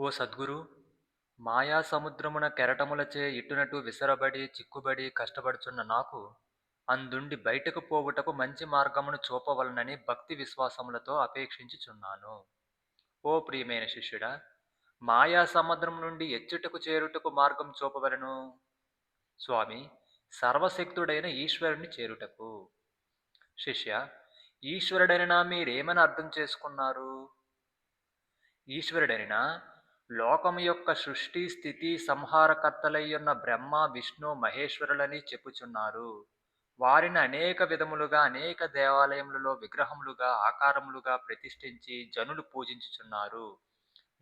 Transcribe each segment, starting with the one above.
ఓ సద్గురు మాయా సముద్రమున కెరటములచే ఇటునటు విసరబడి చిక్కుబడి కష్టపడుచున్న నాకు అందుండి బయటకు పోవుటకు మంచి మార్గమును చూపవలనని భక్తి విశ్వాసములతో అపేక్షించుచున్నాను. ఓ ప్రియమైన శిష్యుడా మాయా సముద్రం నుండి ఎచ్చుటకు చేరుటకు మార్గం చూపవలను? స్వామి సర్వశక్తుడైన ఈశ్వరుని చేరుటకు. శిష్య ఈశ్వరుడైన మీరేమని అర్థం చేసుకున్నారు? ఈశ్వరుడైనా లోకము యొక్క సృష్టి స్థితి సంహారకర్తలయ్యున్న బ్రహ్మ విష్ణు మహేశ్వరులని చెప్పుచున్నారు. వారిని అనేక విధములుగా అనేక దేవాలయములలో విగ్రహములుగా ఆకారములుగా ప్రతిష్ఠించి జనులు పూజించుచున్నారు.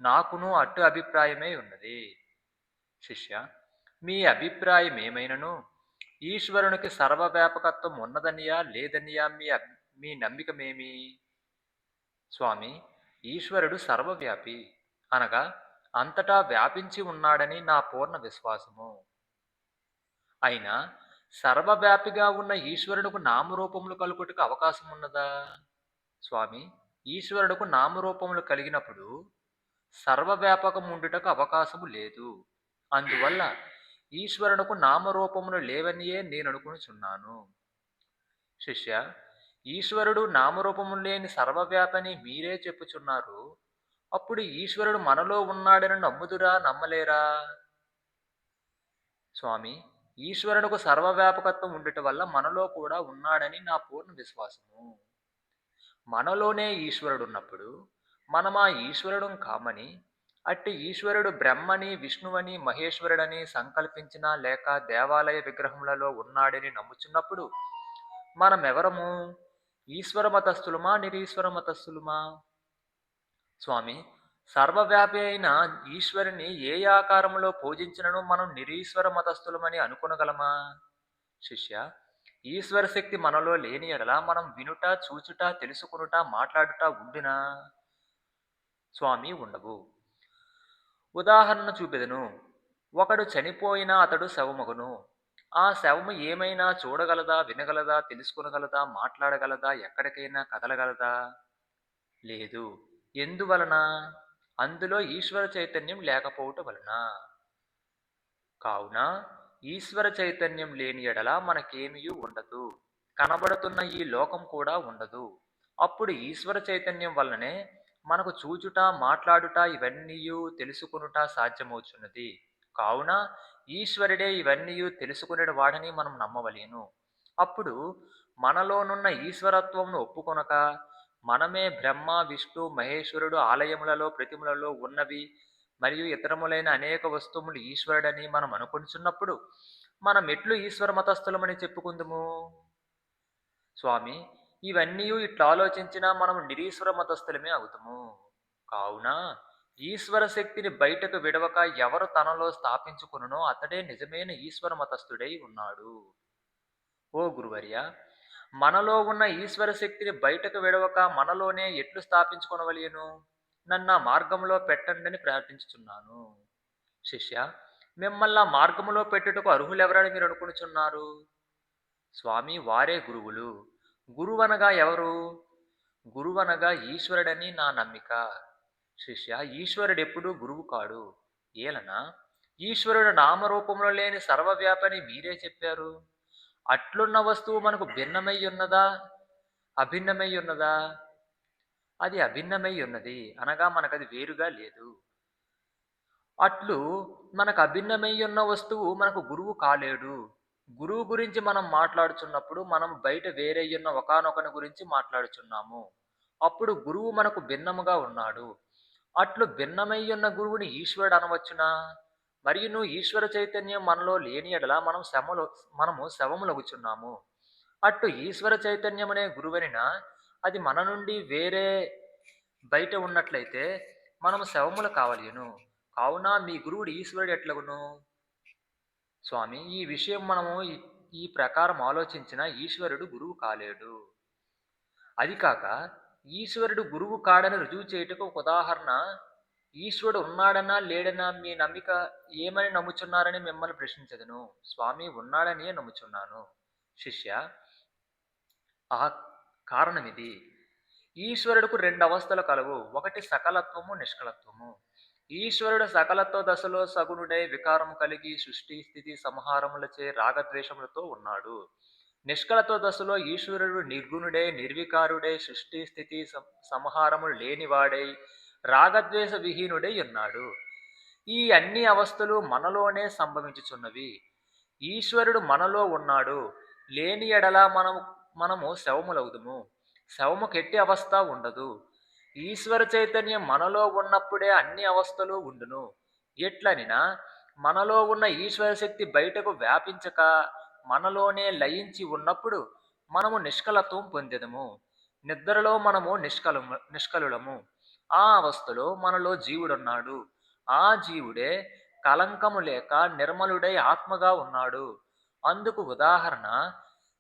నాకును అట్టు అభిప్రాయమే ఉన్నది. శిష్య మీ అభిప్రాయం ఏమైనను? ఈశ్వరునికి సర్వవ్యాపకత్వం ఉన్నదనియా లేదనియా మీ మీ నమ్మికమేమి? స్వామి ఈశ్వరుడు సర్వవ్యాపి అనగా అంతటా వ్యాపించి ఉన్నాడని నా పూర్ణ విశ్వాసము. అయినా సర్వవ్యాపిగా ఉన్న ఈశ్వరుడుకు నామరూపములు కలుగుటకు అవకాశం ఉన్నదా స్వామి ఈశ్వరుడుకు నామరూపములు కలిగినప్పుడు సర్వవ్యాపకం ఉండుటకు అవకాశము లేదు. అందువల్ల ఈశ్వరునకు నామరూపములు లేవనియే నేను అనుకునిచున్నాను శిష్య ఈశ్వరుడు నామరూపములు లేని సర్వవ్యాపని మీరే చెప్పుచున్నారు. అప్పుడు ఈశ్వరుడు మనలో ఉన్నాడని నమ్ముదురా నమ్మలేరా? స్వామి ఈశ్వరునకు సర్వవ్యాపకత్వం ఉండటం వల్ల మనలో కూడా ఉన్నాడని నా పూర్ణ విశ్వాసము. మనలోనే ఈశ్వరుడు ఉన్నప్పుడు మనం ఆ ఈశ్వరుడు కామని అట్టి ఈశ్వరుడు బ్రహ్మని విష్ణువని మహేశ్వరుడని సంకల్పించిన లేక దేవాలయ విగ్రహములలో ఉన్నాడని నమ్ముచున్నప్పుడు మనమెవరము? ఈశ్వర మతస్థులమా నిరీశ్వర మతస్థులమా స్వామి సర్వవ్యాపి అయిన ఈశ్వరుని ఏ ఆకారంలో పూజించినను మనం నిరీశ్వర మతస్థులమని అనుకునగలమా? శిష్య ఈశ్వర శక్తి మనలో లేని ఎడలా మనం వినుట చూచుట తెలుసుకునుట మాట్లాడుట ఉండినా? స్వామి ఉండవు. ఉదాహరణ చూపెదను. ఒకడు చనిపోయినా అతడు శవమగును. ఆ శవము ఏమైనా చూడగలదా వినగలదా తెలుసుకునగలదా మాట్లాడగలదా ఎక్కడికైనా కదలగలదా? లేదు. ఎందువలన? అందులో ఈశ్వర చైతన్యం లేకపోవటం వలన. కావున ఈశ్వర చైతన్యం లేని ఎడల మనకేమీ ఉండదు. కనబడుతున్న ఈ లోకం కూడా ఉండదు. అప్పుడు ఈశ్వర చైతన్యం వలననే మనకు చూచుట మాట్లాడుట ఇవన్నీ తెలుసుకునుట సాధ్యమవుతున్నది కావున ఈశ్వరుడే ఇవన్నీ తెలుసుకునే వాడని మనం నమ్మవలేను. అప్పుడు మనలోనున్న ఈశ్వరత్వంను ఒప్పుకొనక మనమే బ్రహ్మ విష్ణు మహేశ్వరుడు ఆలయములలో ప్రతిమలలో ఉన్నవి మరియు ఇతరములైన అనేక వస్తువులు ఈశ్వరుడని మనం అనుకుంటున్నప్పుడు మనం ఎట్లు ఈశ్వర మతస్థులమని చెప్పుకుందుము? స్వామి ఇవన్నీ ఇట్లా ఆలోచించినా మనం నిరీశ్వర మతస్థులమే అవుతాము. కావున ఈశ్వర శక్తిని బయటకు విడవక ఎవరు తనలో స్థాపించుకునో అతడే నిజమైన ఈశ్వర మతస్థుడై ఉన్నాడు. ఓ గురువర్య మనలో ఉన్న ఈశ్వర శక్తిని బయటకు విడవక మనలోనే ఎట్లు స్థాపించుకొనవలేను? నన్ను మార్గంలో పెట్టండి ప్రార్థించుచున్నాను. శిష్య మిమ్మల్ని మార్గంలో పెట్టుటకు అర్హులెవరని మీరు అనుకునుచున్నారు? స్వామి వారే గురువులు. గురువనగా ఎవరు? గురువనగా ఈశ్వరుడని నా నమ్మిక. శిష్య ఈశ్వరుడెప్పుడు గురువు కాడు. ఏలనా? ఈశ్వరుడు నామరూపంలో లేని సర్వవ్యాపని మీరే చెప్పారు. అట్లున్న వస్తువు మనకు భిన్నమై ఉన్నదా? అభిన్నమై ఉన్నదా? అది అభిన్నమై ఉన్నది. అనగా మనకది వేరుగా లేదు. అట్లు మనకు అభిన్నమై ఉన్న వస్తువు మనకు గురువు కాలేడు. గురువు గురించి మనం మాట్లాడుచున్నప్పుడు మనం బయట వేరే ఉన్న ఒకనొకని గురించి మాట్లాడుచున్నాము. అప్పుడు గురువు మనకు భిన్నముగా ఉన్నాడు. అట్లు భిన్నమై ఉన్న గురువుని ఈశ్వరుడు అనవచ్చునా? మరియును ఈశ్వర చైతన్యం మనలో లేని ఎడల మనం శమలు మనము శవములగుచున్నాము అట్టు ఈశ్వర చైతన్యం అనే గురువనిన అది మన నుండి వేరే బయట ఉన్నట్లయితే మనం శవములు కావలేను కావున మీ గురువుడు ఈశ్వరుడు ఎట్లగును? స్వామి ఈ విషయం మనము ఈ- ప్రకారం ఆలోచించిన ఈశ్వరుడు గురువు కాలేడు. అది కాక ఈశ్వరుడు గురువు కాడని రుజువు చేయటకు ఒక ఉదాహరణ ఈశ్వరుడు ఉన్నాడనా లేడనా మీ నమ్మిక ఏమని నమ్ముచున్నారని మిమ్మల్ని ప్రశ్నించదును. స్వామి ఉన్నాడని నమ్ముచున్నాను. శిష్య ఆ కారణం ఇది ఈశ్వరుడుకు రెండు అవస్థలు కలవు. ఒకటి సకలత్వము నిష్కలత్వము. ఈశ్వరుడు సకలత్వ దశలో సగుణుడై వికారం కలిగి సృష్టి స్థితి సంహారములచే రాగద్వేషములతో ఉన్నాడు. నిష్కలత్వ దశలో ఈశ్వరుడు నిర్గుణుడే నిర్వికారుడే సృష్టి స్థితి సంహారము సంహారములు లేనివాడై రాగద్వేష విహీనుడై ఉన్నాడు. ఈ అన్ని అవస్థలు మనలోనే సంభవించుచున్నవి. ఈశ్వరుడు మనలో ఉన్నాడు. లేని ఎడల మనము మనము శవములవుదుము. శవము కెట్టి అవస్థ ఉండదు. ఈశ్వర చైతన్యం మనలో ఉన్నప్పుడే అన్ని అవస్థలు ఉండును. ఎట్లనినా మనలో ఉన్న ఈశ్వర శక్తి బయటకు వ్యాపించక మనలోనే లయించి ఉన్నప్పుడు మనము నిష్కలత్వం పొందెదము. నిద్రలో మనము నిష్కలము నిష్కలులము. ఆ అవస్థలో మనలో జీవుడున్నాడు. ఆ జీవుడే కలంకము లేక నిర్మలుడై ఆత్మగా ఉన్నాడు. అందుకు ఉదాహరణ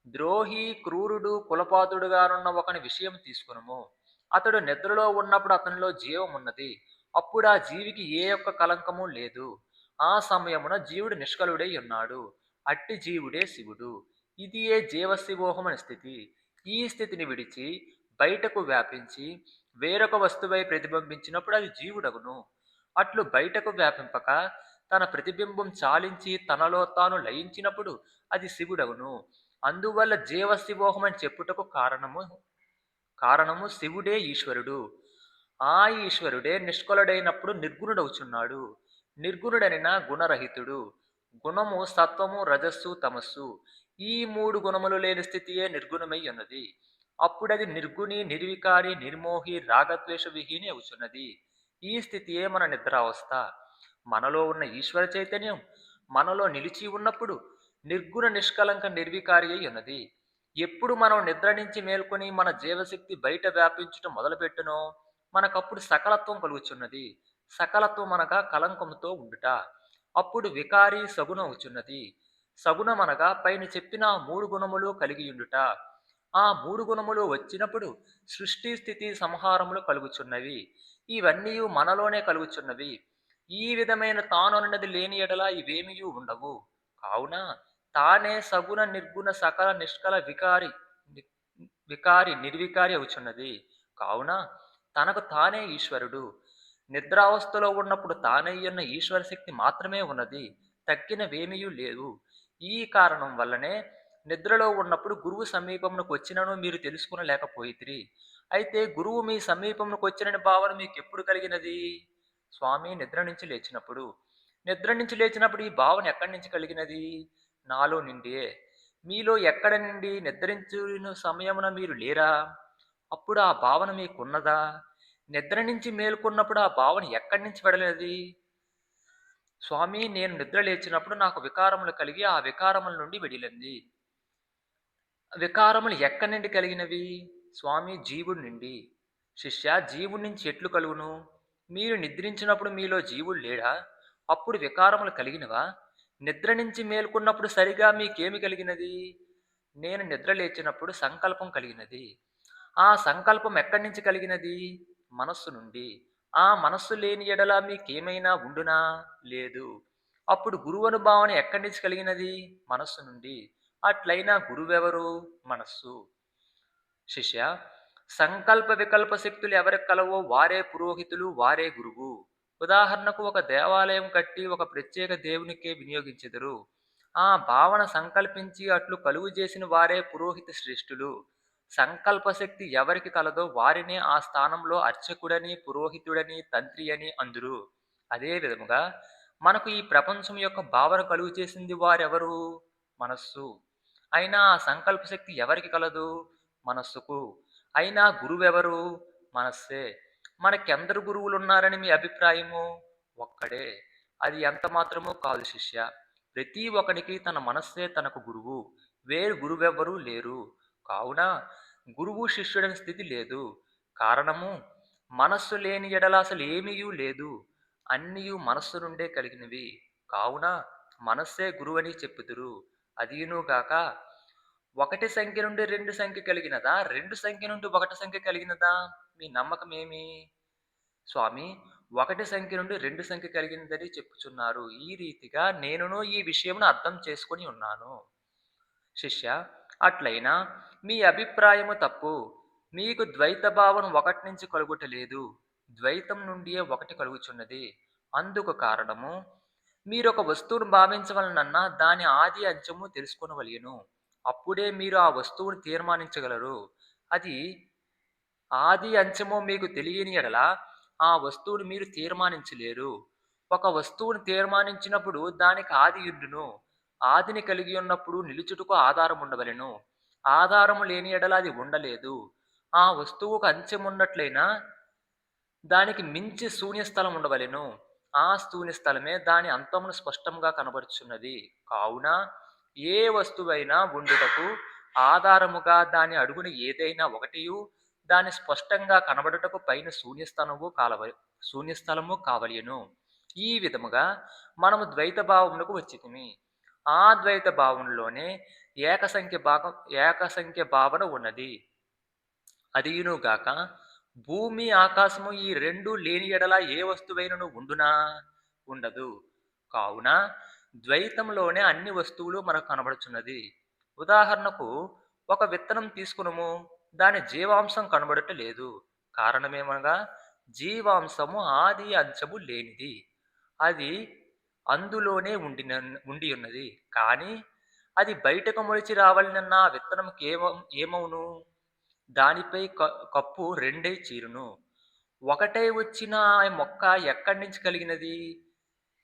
ద్రోహి క్రూరుడు కులపాతుడుగానున్న ఒకని విషయం తీసుకునుము. అతడు నిద్రలో ఉన్నప్పుడు అతనిలో జీవం ఉన్నది. అప్పుడు ఆ జీవికి ఏ యొక్క కలంకము లేదు. ఆ సమయమున జీవుడు నిష్కలుడై ఉన్నాడు. అట్టి జీవుడే శివుడు. ఇది ఏ జీవశివోహమని స్థితి. ఈ స్థితిని విడిచి బయటకు వ్యాపించి వేరొక వస్తువై ప్రతిబింబించినప్పుడు అది జీవుడగును. అట్లు బయటకు వ్యాపింపక తన ప్రతిబింబం చాలించి తనలో తాను లయించినప్పుడు అది శివుడగును. అందువల్ల జీవ శ్రీబోహమని చెప్పుటకు కారణము కారణము శివుడే ఈశ్వరుడు. ఆ ఈశ్వరుడే నిష్కలుడైనప్పుడు నిర్గుణుడవుచున్నాడు. నిర్గుణుడనిన గుణరహితుడు. గుణము సత్వము రజస్సు తమస్సు ఈ మూడు గుణములు లేని స్థితియే నిర్గుణమై ఉన్నది. అప్పుడది నిర్గుణి నిర్వికారి నిర్మోహి రాగద్వేష విహీని అవుచున్నది. ఈ స్థితియే మన నిద్రావస్థ. మనలో ఉన్న ఈశ్వర చైతన్యం మనలో నిలిచి ఉన్నప్పుడు నిర్గుణ నిష్కలంక నిర్వికారి అయి ఉన్నది. ఎప్పుడు మనం నిద్ర నుంచి మేల్కొని మన జీవశక్తి బయట వ్యాపించటం మొదలుపెట్టునో మనకప్పుడు సకలత్వం కలుగుచున్నది. సకలత్వం అనగా కలంకంతో ఉండుట. అప్పుడు వికారి సగుణ వచ్చున్నది సగుణమనగా పైన చెప్పిన మూడు గుణములు కలిగి ఉండుట. ఆ మూడు గుణములు వచ్చినప్పుడు సృష్టి స్థితి సంహారములు కలుగుచున్నవి. ఇవన్నీ మనలోనే కలుగుచున్నవి. ఈ విధమైన తానన్నది లేని ఎడల ఇవేమీ ఉండవు. కావున తానే సగుణ నిర్గుణ సకల నిష్కల వికారి వికారి నిర్వికారి అవుచున్నది. కావున తనకు తానే ఈశ్వరుడు. నిద్రావస్థలో ఉన్నప్పుడు తానయ్యున్న ఈశ్వర శక్తి మాత్రమే ఉన్నది. తక్కినవేమీ లేవు. ఈ కారణం వల్లనే నిద్రలో ఉన్నప్పుడు గురువు సమీపమునకు వచ్చినను మీరు తెలుసుకునలేకపోయితిరి అయితే గురువు మీ సమీపమునకు వచ్చినని భావన మీకు ఎప్పుడు కలిగినది? స్వామి నిద్ర నుంచి లేచినప్పుడు. నిద్ర నుంచి లేచినప్పుడు ఈ భావన ఎక్కడి నుంచి కలిగినది? నాలో నిండియే మీలో ఎక్కడ నుండి నిద్రించిన సమయమున మీరు లేరా? అప్పుడు ఆ భావన మీకున్నదా? నిద్ర నుంచి మేల్కొన్నప్పుడు ఆ భావన ఎక్కడి నుంచి వెడలేది స్వామి నేను నిద్ర లేచినప్పుడు నాకు వికారములు కలిగి ఆ వికారముల నుండి విడిలింది. వికారములు ఎక్కడి నుండి కలిగినవి? స్వామి జీవుడి నుండి. శిష్య జీవుడి నుంచి ఎట్లు కలుగును? మీరు నిద్రించినప్పుడు మీలో జీవుడు లేడా? అప్పుడు వికారములు కలిగినవా? నిద్ర నుంచి మేల్కొన్నప్పుడు సరిగా మీకేమి కలిగినది? నేను నిద్ర లేచినప్పుడు సంకల్పం కలిగినది. ఆ సంకల్పం ఎక్కడి నుంచి కలిగినది? మనస్సు నుండి. ఆ మనస్సు లేని ఎడల మీకేమైనా ఉండునా? లేదు. అప్పుడు గురువు అనుభావన ఎక్కడి నుంచి కలిగినది? మనస్సు నుండి. అట్లయినా గురువెవరు? మనస్సు. శిష్య సంకల్ప వికల్ప శక్తులు ఎవరికి కలవో వారే పురోహితులు వారే గురువు. ఉదాహరణకు ఒక దేవాలయం కట్టి ఒక ప్రత్యేక దేవునికే వినియోగించెదరు. ఆ భావన సంకల్పించి అట్లు కలుగు చేసిన వారే పురోహిత శ్రేష్ఠులు. సంకల్పశక్తి ఎవరికి కలదో వారినే ఆ స్థానంలో అర్చకుడని పురోహితుడని తంత్రి అని అందురు. అదే విధముగా మనకు ఈ ప్రపంచం యొక్క భావన కలుగు చేసింది వారెవరు? మనస్సు. అయినా ఆ సంకల్ప శక్తి ఎవరికి కలదు? మనస్సుకు. అయినా గురువెవరు? మనస్సే. మనకెందరు గురువులు ఉన్నారని మీ అభిప్రాయము? ఒక్కడే. అది ఎంత మాత్రమూ కాదు శిష్య. ప్రతి ఒక్కడికి తన మనస్సే తనకు గురువు. వేరు గురువెవ్వరూ లేరు. కావున గురువు శిష్యుడని స్థితి లేదు. కారణము మనస్సు లేని ఎడల అసలు ఏమీయూ లేదు. అన్నీ మనస్సు నుండే కలిగినవి. కావున మనస్సే గురువని చెప్పుదురు. అదీనుగాక ఒకటి సంఖ్య నుండి రెండు సంఖ్య కలిగినదా? రెండు సంఖ్య నుండి ఒకటి సంఖ్య కలిగినదా? మీ నమ్మకం ఏమి? స్వామి ఒకటి సంఖ్య నుండి రెండు సంఖ్య కలిగినదని చెప్పుచున్నారు. ఈ రీతిగా నేనును ఈ విషయమును అర్థం చేసుకొని ఉన్నాను. శిష్య అట్లయినా మీ అభిప్రాయము తప్పు. మీకు ద్వైత భావం ఒకటి నుంచి కలుగుటలేదు. ద్వైతం నుండియే ఒకటి కలుగుచున్నది. అందుకు కారణము మీరు ఒక వస్తువును భావించవలనన్నా దాని ఆది అంచము తెలుసుకొనవలెను. అప్పుడే మీరు ఆ వస్తువును తీర్మానించగలరు. అది ఆది అంచము మీకు తెలియని యెడల ఆ వస్తువును మీరు తీర్మానించలేరు. ఒక వస్తువును తీర్మానించినప్పుడు దానికి ఆది యుండును. ఆదిని కలిగి ఉన్నప్పుడు నిలుచుటకు ఆధారం ఉండవలెను. ఆధారము లేని యెడల అది ఉండలేదు. ఆ వస్తువుకు ఉన్నట్లయినా దానికి మించి శూన్య స్థలం ఉండవలెను. ఆ శూన్యస్థలమే దాని అంతమును స్పష్టంగా కనబరుచున్నది. కావున ఏ వస్తువైనా ఉండుటకు ఆధారముగా దాని అడుగున ఏదైనా ఒకటియు దాని స్పష్టంగా కనబడుటకు పైన శూన్యస్థలము కాలవ శూన్యస్థలము కావలియను ఈ విధముగా మనము ద్వైత భావములకు వచ్చితిమి. ఆ ద్వైత భావంలోనే ఏకసంఖ్య భాగం ఏకసంఖ్య భావన ఉన్నది. అదియునుగాక గాక భూమి, ఆకాశము ఈ రెండు లేని ఎడల ఏ వస్తువైనను ఉండునా? ఉండదు. కావున ద్వైతంలోనే అన్ని వస్తువులు మనకు కనబడుచున్నది. ఉదాహరణకు ఒక విత్తనం తీసుకునము దాని జీవాంశం కనబడట లేదు. కారణమేమనగా జీవాంశము ఆది అంశము లేనిది. అది అందులోనే ఉండిన ఉన్నది కానీ అది బయటకు మొలిచి రావలెనన్న విత్తనం ఏమ ఏమవును? దానిపై క కప్పు రెండై చీరును. ఒకటై వచ్చిన ఆ మొక్క ఎక్కడి నుంచి కలిగినది?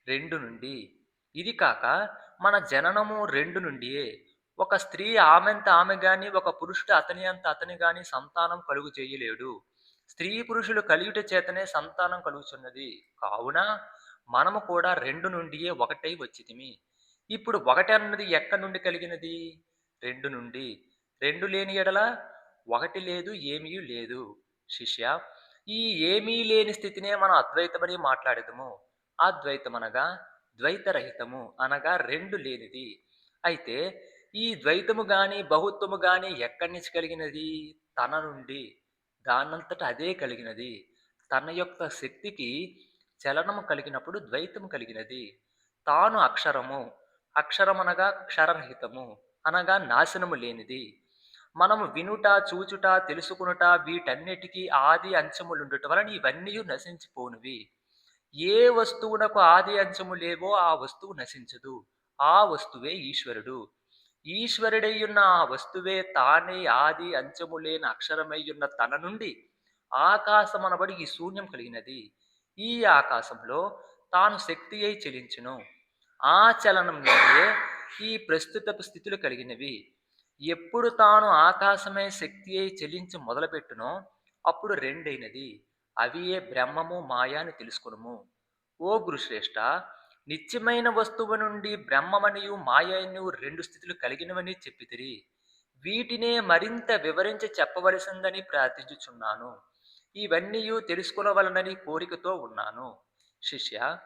రెండు నుండి. ఇది కాక మన జననము రెండు నుండియే. ఒక స్త్రీ ఆమెంత ఆమె గాని, ఒక పురుషుడు అతని అంత అతని గాని సంతానం కలుగజేయలేడు. స్త్రీ పురుషులు కలియుట చేతనే సంతానం కలుగుచున్నది. కావున మనము కూడా రెండు నుండియే ఒకటై వచ్చితిమి. ఇప్పుడు ఒకటన్నది ఎక్కడి నుండి కలిగినది? రెండు నుండి. రెండు లేని ఎడల ఒకటి లేదు ఏమీ లేదు. శిష్య ఈ ఏమీ లేని స్థితినే మనం అద్వైతమని మాట్లాడెదము. అద్వైతమనగా ద్వైతరహితము అనగా రెండు లేనిది. అయితే ఈ ద్వైతము కానీ బహుత్వము కానీ ఎక్కడి నుంచి కలిగినది? తన నుండి. దానంతట అదే కలిగినది. తన యొక్క శక్తికి చలనము కలిగినప్పుడు ద్వైతము కలిగినది. తాను అక్షరము. అక్షరమనగా క్షరరహితము. అనగా నాశనము లేనిది. మనము వినుట, చూచుట, తెలుసుకునుట వీటన్నిటికీ ఆది అంత్యములుండుట వలన ఇవన్నీ నశించిపోనువి ఏ వస్తువునకు ఆది అంశము లేవో ఆ వస్తువు నశించదు. ఆ వస్తువే ఈశ్వరుడు. ఈశ్వరుడైయున్న ఆ వస్తువే తానే ఆది అంచము లేని అక్షరమైయున్న తన నుండి ఆకాశమనబడు ఈ శూన్యం కలిగినది. ఈ ఆకాశంలో తాను శక్తి అయి చలించును. ఆ చలనం నుండి ఈ ప్రస్తుతపు స్థితులు కలిగినవి. ఎప్పుడు తాను ఆకాశమై శక్తి అయి చెలించి మొదలుపెట్టునో అప్పుడు రెండైనది. అవియే బ్రహ్మము, మాయ అని తెలుసుకునుము ఓ గురుశ్రేష్ఠ నిత్యమైన వస్తువు నుండి బ్రహ్మమనియు, మాయను రెండు స్థితులు కలిగినవని చెప్పితిరి. వీటినే మరింత వివరించి చెప్పవలసిందని ప్రార్థించుచున్నాను. ఇవన్నీ తెలుసుకునవలనని కోరికతో ఉన్నాను. శిష్య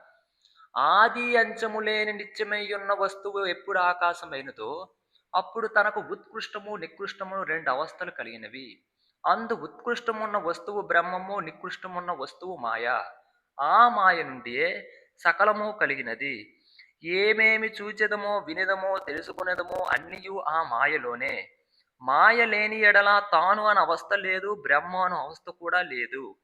ఆది అంచము లేని నిత్యమైయున్న వస్తువు ఎప్పుడు ఆకాశమైనదో అప్పుడు తనకు ఉత్కృష్టము, నికృష్టము రెండు అవస్థలు కలిగినవి. అందు ఉత్కృష్టమున్న వస్తువు బ్రహ్మము, నికృష్టమున్న వస్తువు మాయ. ఆ మాయ నుండియే సకలము కలిగినది. ఏమేమి చూచెదమో, వినదమో తెలుసుకునేదమో అన్నియు ఆ మాయలోనే. మాయ లేని ఎడల తాను అని అవస్థ లేదు, బ్రహ్మ అను అవస్థ కూడా లేదు.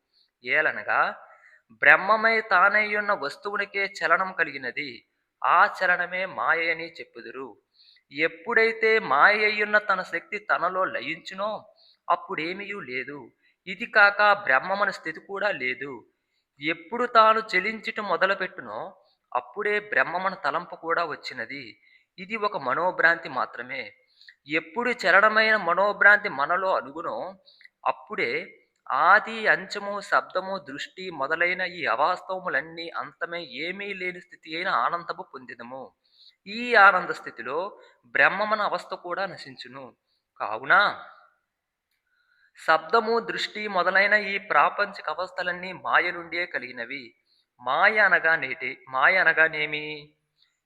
ఏలనగా బ్రహ్మమై తానైయున్న వస్తువునికే చలనం కలిగినది. ఆ చలనమే మాయ అని చెప్పుదురు. ఎప్పుడైతే మాయయ్యున్న తన శక్తి తనలో లయించునో అప్పుడేమీ లేదు. ఇది కాక బ్రహ్మమన స్థితి కూడా లేదు. ఎప్పుడు తాను చెలించటం మొదలుపెట్టునో అప్పుడే బ్రహ్మమన తలంపు కూడా వచ్చినది. ఇది ఒక మనోభ్రాంతి మాత్రమే. ఎప్పుడు చలనమైన మనోభ్రాంతి మనలో అలుగునో అప్పుడే ఆది, అంచము శబ్దము, దృష్టి మొదలైన ఈ అవాస్తవములన్నీ అంతమే ఏమీ లేని స్థితి అయిన ఆనందము పొందిదము ఈ ఆనంద స్థితిలో బ్రహ్మమన అవస్థ కూడా నశించును. కావున శబ్దము, దృష్టి మొదలైన ఈ ప్రాపంచిక అవస్థలన్నీ మాయ నుండే కలిగినవి. మాయ అనగా నేటి మాయ అనగానేమి?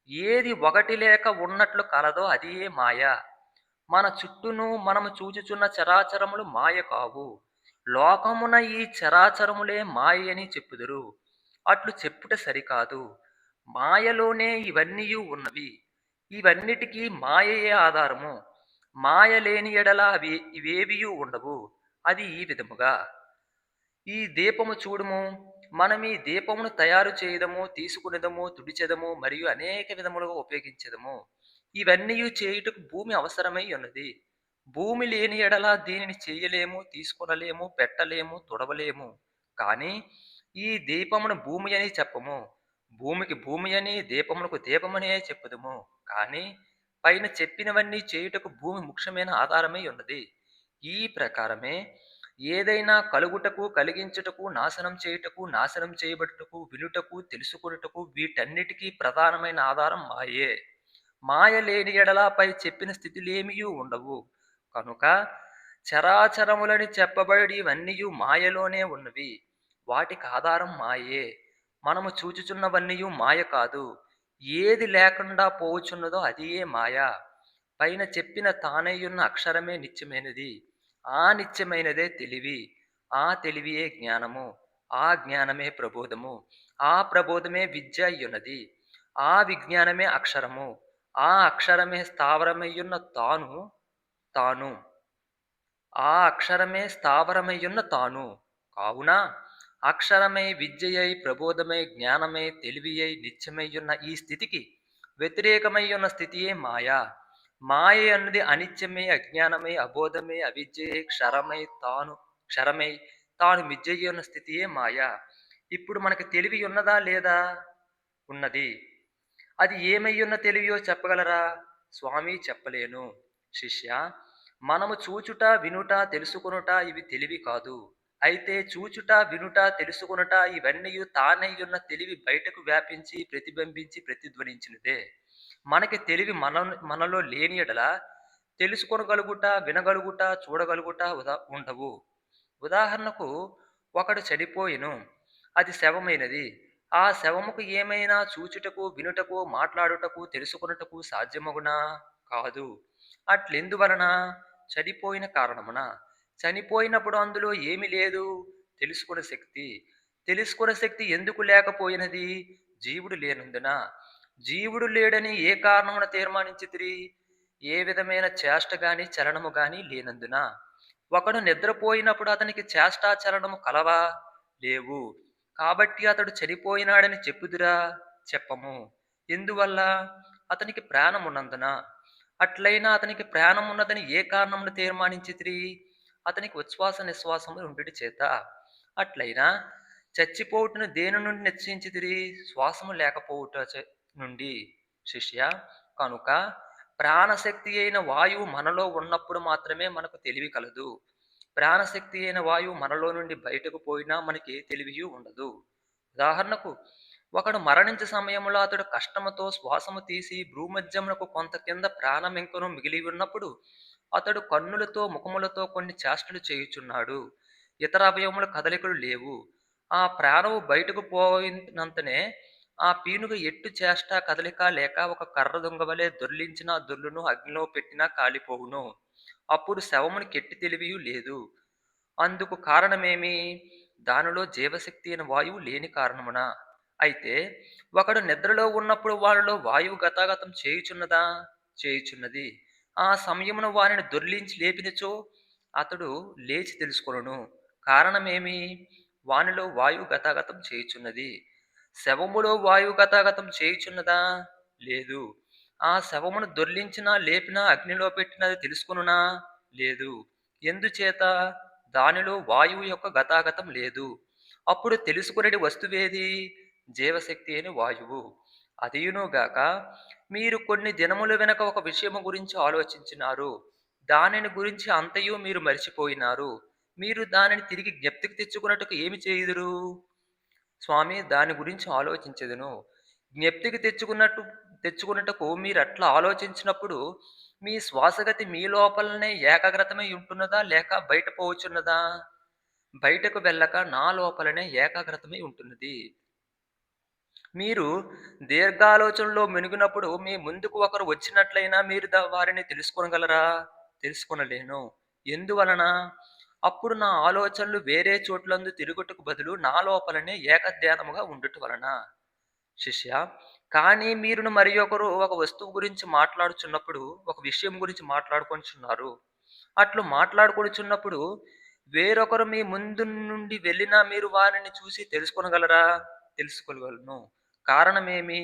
ఏది ఒకటి లేక ఉన్నట్లు కలదో అదియే మాయ. మన చుట్టూను మనము చూచుచున్న చరాచరములు మాయ కావు. లోకమున ఈ చరాచరములే మాయ అని చెప్పుదురు. అట్లు చెప్పుట సరికాదు. మాయలోనే ఇవన్నీయు ఉన్నవి. ఇవన్నిటికీ మాయయే ఆధారము. మాయ లేని యెడల అవి ఇవేవియూ ఉండవు. అది ఈ విధముగా ఈ దీపము చూడము మనం ఈ దీపమును తయారు చేయదము తీసుకునేదము తుడిచెదము మరియు అనేక విధములుగా ఉపయోగించదము ఇవన్నీ చేయుటకు భూమి అవసరమై ఉన్నది భూమి లేని ఎడల దీనిని చేయలేము తీసుకొనలేము పెట్టలేము తుడవలేము కానీ ఈ దీపమును భూమి అని చెప్పము భూమికి భూమి అని దీపమునకు దీపమనే చెప్పుదము. కానీ పైన చెప్పినవన్నీ చేయుటకు భూమి ముఖ్యమైన ఆధారమై ఉన్నది. ఈ ప్రకారమే ఏదైనా కలుగుటకు కలిగించుటకు నాశనం చేయుటకు నాశనం చేయబడుటకు వినుటకు తెలుసుకొనుటకు వీటన్నిటికీ ప్రధానమైన ఆధారం మాయే. మాయ లేని ఎడలాపై చెప్పిన స్థితిలేమీ ఉండవు. కనుక చరాచరములని చెప్పబడి ఇవన్నీ మాయలోనే ఉన్నవి. వాటికి ఆధారం మాయే. మనము చూచుచున్నవన్నీ మాయ కాదు. ఏది లేకుండా పోవుచున్నదో అదియే మాయ. పైన చెప్పిన తానయ్యున్న అక్షరమే నిత్యమైనది. ఆ నిత్యమైనదే తెలివి. ఆ తెలివియే జ్ఞానము. ఆ జ్ఞానమే ప్రబోధము. ఆ ప్రబోధమే విద్య అయ్యున్నది. ఆ విజ్ఞానమే అక్షరము. ఆ అక్షరమే స్థావరమయ్యున్న తాను తాను. ఆ అక్షరమే స్థావరమయ్యున్న తాను. కావున అక్షరమై విద్యయై ప్రబోధమై జ్ఞానమై తెలివియై నిత్యమయ్యున్న ఈ స్థితికి వ్యతిరేకమై ఉన్న స్థితియే మాయా. మాయ అన్నది అనిత్యమే అజ్ఞానమే అబోధమే అవిద్యయే క్షరమై తాను క్షరమై తాను మిథ్యయ్యి ఉన్న స్థితియే మాయ. ఇప్పుడు మనకి తెలివి ఉన్నదా లేదా? ఉన్నది. అది ఏమై తెలివియో చెప్పగలరా? స్వామి చెప్పలేను. శిష్య మనము చూచుట వినుట తెలుసుకొనుట ఇవి తెలివి కాదు. అయితే చూచుట వినుట తెలుసుకొనుట ఇవన్నీ తానయ్యున్న తెలివి బయటకు వ్యాపించి ప్రతిబింబించి ప్రతిధ్వనించినదే. మనకి తెలివి మన మనలో లేని ఎడల తెలుసుకొనగలుగుట వినగలుగుట చూడగలుగుట ఉదా ఉండవు. ఉదాహరణకు ఒకడు చనిపోయిను అది శవమైనది. ఆ శవముకు ఏమైనా చూచుటకు వినుటకు మాట్లాడుటకు తెలుసుకొనుటకు సాధ్యమగునా? కాదు. అట్లెందువలన? చనిపోయిన కారణమున. చనిపోయినప్పుడు అందులో ఏమి లేదు? తెలుసుకున్న శక్తి. తెలుసుకున్న శక్తి ఎందుకు లేకపోయినది? జీవుడు లేనందున. జీవుడు లేడని ఏ కారణమున తీర్మానించితిరి? ఏ విధమైన చేష్ట గాని చలనము గాని లేనందున. ఒకడు నిద్రపోయినప్పుడు అతనికి చేష్టా చలనము కలవా? లేవు. కాబట్టి అతడు చనిపోయినాడని చెప్పుదురా? చెప్పము. ఎందువల్ల? అతనికి ప్రాణం ఉన్నందున అట్లయినా అతనికి ప్రాణం ఉన్నదని ఏ కారణమును తీర్మానించితిరి? అతనికి ఉచ్ఛ్వాస నిశ్వాసము ఉండుటి చేత. అట్లయినా చచ్చిపోవుటను దేని నుండి నిశ్చయించిదిరి శ్వాసము లేకపోవుట నుండి. శిష్య కనుక ప్రాణశక్తి అయిన వాయువు మనలో ఉన్నప్పుడు మాత్రమే మనకు తెలివి కలదు. ప్రాణశక్తి అయిన వాయువు మనలో నుండి బయటకు పోయినా మనకి తెలివి తెలివియు ఉండదు. ఉదాహరణకు ఒకడు మరణించే సమయంలో అతడు కష్టముతో శ్వాసము తీసి భూమధ్యమునకు కొంత కింద ప్రాణం ప్రాణమింకను మిగిలి ఉన్నప్పుడు అతడు కన్నులతో ముఖములతో కొన్ని చేష్టలు చేయుచున్నాడు. ఇతర అవయవముల కదలికలు లేవు. ఆ ప్రాణము బయటకు పోయినంతనే ఆ పీనుగ ఎట్టు చేష్ట కదలిక లేక ఒక కర్ర దొంగవలే దొర్లించిన దొర్లును అగ్నిలో పెట్టినా కాలిపోవును. అప్పుడు శవమును కెట్టి తెలివియు లేదు. అందుకు కారణమేమి? దానిలో జీవశక్తి అయిన వాయువు లేని కారణమున. అయితే ఒకడు నిద్రలో ఉన్నప్పుడు వాళ్ళలో వాయువు గతాగతం చేయుచున్నదా? చేయుచున్నది. ఆ సమయమున వారిని దొర్లించి లేపినచో అతడు లేచి తెలుసుకొను కారణమేమి? వానిలో వాయువు గతాగతం చేయుచున్నది. శవములో వాయువు గతాగతం చేయుచున్నదా? లేదు. ఆ శవమును దొర్లించినా లేపినా అగ్నిలో పెట్టినది తెలుసుకొనునా? లేదు. ఎందుచేత? దానిలో వాయువు యొక్క గతాగతం లేదు. అప్పుడు తెలుసుకునేటి వస్తువేది? జీవశక్తి అని వాయువు. అదియునుగాక మీరు కొన్ని దినముల వెనక ఒక విషయము గురించి ఆలోచించినారు. దానిని గురించి అంతయు మీరు మరిచిపోయినారు. మీరు దానిని తిరిగి జ్ఞప్తికి తెచ్చుకున్నట్టుకు ఏమి చేయుదురు? స్వామి దాని గురించి ఆలోచించదును. జ్ఞప్తికి తెచ్చుకున్నట్టు తెచ్చుకున్నట్టుకు మీరు అట్లా ఆలోచించినప్పుడు మీ శ్వాసగతి మీ లోపలనే ఏకాగ్రతమై ఉంటున్నదా? లేక బయట పోవచ్చున్నదా? బయటకు వెళ్ళక నా లోపలనే ఏకాగ్రతమై ఉంటున్నది. మీరు దీర్ఘాలోచనలో మెనుగునప్పుడు మీ ముందుకు ఒకరు వచ్చినట్లయినా మీరు వారిని తెలుసుకోగలరా? తెలుసుకొనలేను. ఎందువలన? అప్పుడు నా ఆలోచనలు వేరే చోట్లందు తిరుగుటకు బదులు నా లోపలనే ఏకధ్యానముగా ఉండుట వలన. శిష్య కానీ మీరును మరి ఒకరు ఒక వస్తువు గురించి మాట్లాడుచున్నప్పుడు ఒక విషయం గురించి మాట్లాడుకొనిచున్నారు. అట్లు మాట్లాడుకొనిచున్నప్పుడు వేరొకరు మీ ముందు నుండి వెళ్ళినా మీరు వారిని చూసి తెలుసుకొనగలరా? తెలుసుకోగలను. కారణమేమి?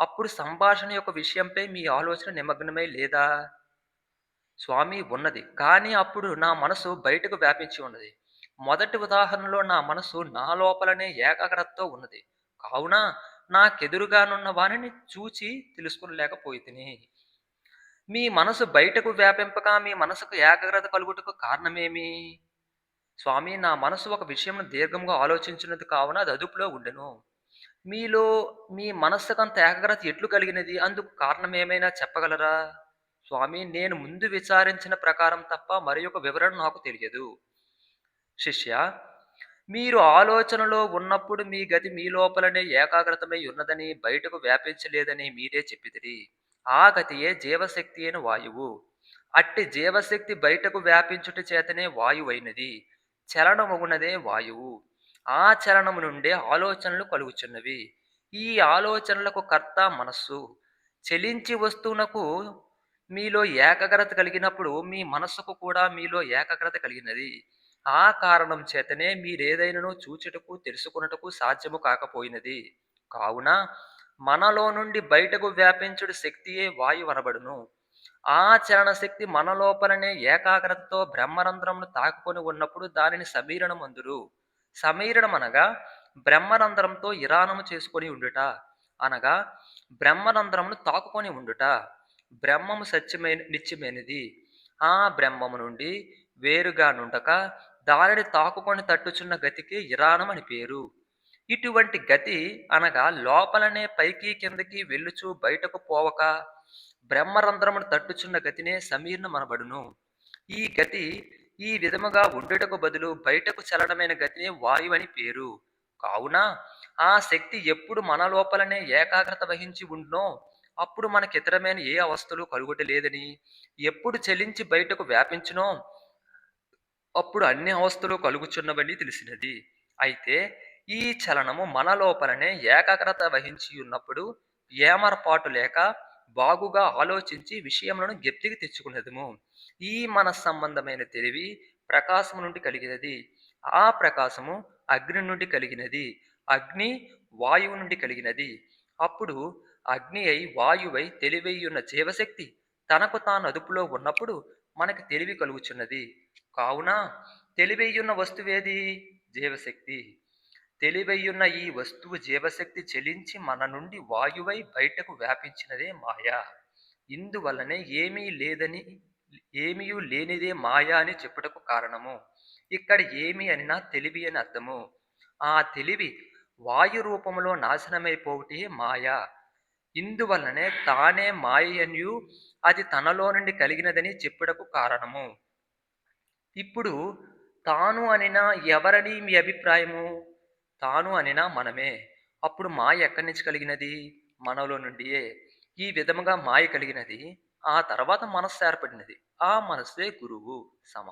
అప్పుడు సంభాషణ యొక్క విషయంపై మీ ఆలోచన నిమగ్నమై లేదా? స్వామి ఉన్నది. కానీ అప్పుడు నా మనసు బయటకు వ్యాపించి ఉన్నది. మొదటి ఉదాహరణలో నా మనసు నా లోపలనే ఏకాగ్రతతో ఉన్నది. కావున నాకెదురుగానున్న వాణిని చూచి తెలుసుకొనలేకపోయితిని. మీ మనసు బయటకు వ్యాపింపక మీ మనసుకు ఏకాగ్రత కలుగుటకు కారణమేమి? స్వామి నా మనసు ఒక విషయంను దీర్ఘంగా ఆలోచించినది కావున అది అదుపులో ఉండెను. మీలో మీ మనస్సుకంత ఏకాగ్రత ఎట్లు కలిగినది? అందుకు కారణం ఏమైనా చెప్పగలరా? స్వామి నేను ముందు విచారించిన ప్రకారం తప్ప మరి ఒక వివరణ నాకు తెలియదు. శిష్య మీరు ఆలోచనలో ఉన్నప్పుడు మీ గతి మీ లోపలనే ఏకాగ్రతమై ఉన్నదని బయటకు వ్యాపించలేదని మీరే చెప్పితిరి. ఆ గతియే జీవశక్తి అయిన వాయువు. అట్టి జీవశక్తి బయటకు వ్యాపించుట చేతనే వాయువైనది. చలనమగునదే వాయువు. ఆ నుండే ఆలోచనలు కలుగుచున్నవి. ఈ ఆలోచనలకు కర్త మనస్సు. చెలించి వస్తువునకు మీలో ఏకాగ్రత కలిగినప్పుడు మీ మనస్సుకు కూడా మీలో ఏకాగ్రత కలిగినది. ఆ కారణం చేతనే మీరేదైనను చూచుటకు, తెలుసుకొనుటకు సాధ్యము కాకపోయినది. కావున మనలో నుండి బయటకు వ్యాపించుడు శక్తియే వాయువనబడును. ఆ ఆచరణ శక్తి మన లోపలనే ఏకాగ్రతతో బ్రహ్మరంధ్రమును తాకుకొని ఉన్నప్పుడు దానిని సమీరణమందురు. సమీరణమనగా బ్రహ్మరంధ్రంతో ఇరానము చేసుకొని ఉండుట. అనగా బ్రహ్మరంధ్రమును తాకుకొని ఉండుట. బ్రహ్మము సత్యమైన నిత్యమైనది. ఆ బ్రహ్మము నుండి వేరుగా నుండక దానిని తాకుకొని తట్టుచున్న గతికి ఇరానం అని పేరు. ఇటువంటి గతి అనగా లోపలనే పైకి కిందకి వెళ్ళుచు బయటకు పోవక బ్రహ్మరంధ్రమును తట్టుచున్న గతినే సమీర్ణమనబడును. ఈ గతి ఈ విధముగా ఉండుటకు బదులు బయటకు చలనమైన గతినే వాయువని పేరు. కావున ఆ శక్తి ఎప్పుడు మన లోపలనే ఏకాగ్రత వహించి ఉండునో అప్పుడు మనకి ఇతరమైన ఏ అవస్థలు కలుగుట లేదని, ఎప్పుడు చెలించి బయటకు వ్యాపించునో అప్పుడు అన్ని అవస్థలు కలుగుచున్నవని తెలిసినది. అయితే ఈ చలనము మన లోపలనే ఏకాగ్రత వహించి ఉన్నప్పుడు ఏమరపాటు లేక బాగుగా ఆలోచించి విషయంలో జ్ఞప్తికి తెచ్చుకునేదము. ఈ మన సంబంధమైన తెలివి ప్రకాశము నుండి కలిగినది. ఆ ప్రకాశము అగ్ని నుండి కలిగినది. అగ్ని వాయువు నుండి కలిగినది. అప్పుడు అగ్ని అయి వాయువై తెలివయ్యున్న జీవశక్తి తనకు తాను అదుపులో ఉన్నప్పుడు మనకి తెలివి కలుగుచున్నది. కావున తెలివయ్యున్న వస్తువేది? జీవశక్తి. తెలివైయున్న ఈ వస్తువు జీవశక్తి చెలించి మన నుండి వాయువై బయటకు వ్యాపించినదే మాయ. ఇందువల్లనే ఏమీ లేదని ఏమియు లేనిదే మాయా అని చెప్పుటకు కారణము. ఇక్కడ ఏమి అనినా తెలివి అని అర్థము. ఆ తెలివి వాయు రూపంలో నాశనమైపోవుటయే మాయ. ఇందువల్లనే తానే మాయయనియు అది తనలో నుండి కలిగినదని చెప్పుటకు కారణము. ఇప్పుడు తాను అనినా ఎవరని మీ అభిప్రాయము? తాను అనినా మనమే. అప్పుడు మాయ ఎక్కడి నుంచి కలిగినది? మనలో నుండియే. ఈ విధముగా మాయ కలిగినది. ఆ తర్వాత మనస్సు ఏర్పడినది. ఆ మనస్సే గురువు. సమ